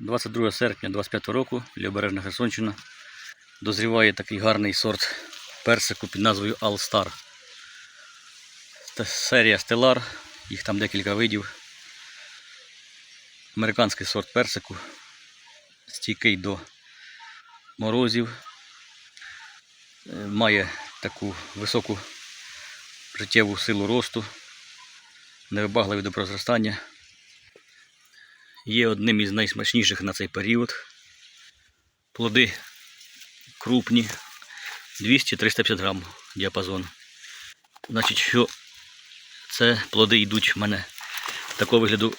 22 серпня 25 року, Лівобережна Херсонщина. Дозріває такий гарний сорт персику під назвою All Star. Це серія Stellar, їх там декілька видів. Американський сорт персику, стійкий до морозів, Е, має таку високу життєву силу росту, невибагливий до прозростання. Є одним із найсмачніших на цей період. Плоди крупні, 200-350 грам діапазон. Значить, що це плоди йдуть в мене такого вигляду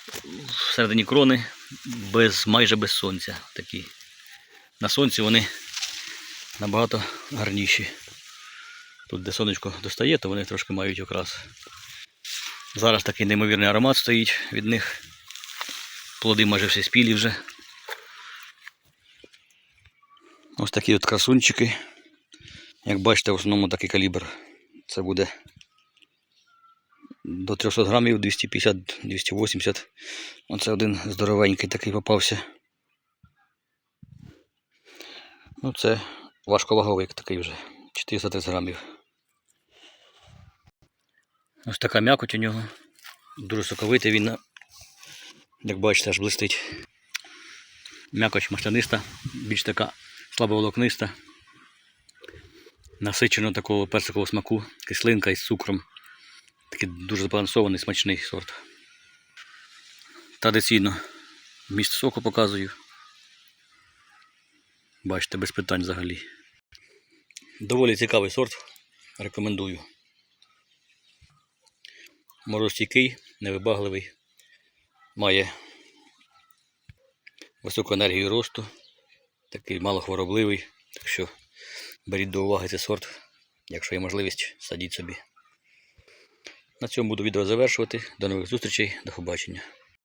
всередині крони, без, майже без сонця. Такі. На сонці вони набагато гарніші. Тут, де сонечко достає, то вони трошки мають окрас. Зараз такий неймовірний аромат стоїть від них. Плоди майже всі спілі вже. Ось такі от красунчики. Як бачите, в основному такий калібр. Це буде до 300 грамів, 250-280. Оце один здоровенький такий попався. Ну, це важковаговий такий вже. 430 грамів. Ось така м'якоть у нього. Дуже соковитий він, як бачите, аж блистить. М'якоть масляниста, більш така слабоволокниста. Насичено такого персикового смаку, кислинка із цукром. Такий дуже збалансований, смачний сорт. Традиційно міст соку показую. Бачите, без питань взагалі. Доволі цікавий сорт. Рекомендую. Морозстійкий, невибагливий, має високу енергію росту, такий малохворобливий. Так що беріть до уваги цей сорт, якщо є можливість, садіть собі. На цьому буду відео завершувати. До нових зустрічей, до побачення.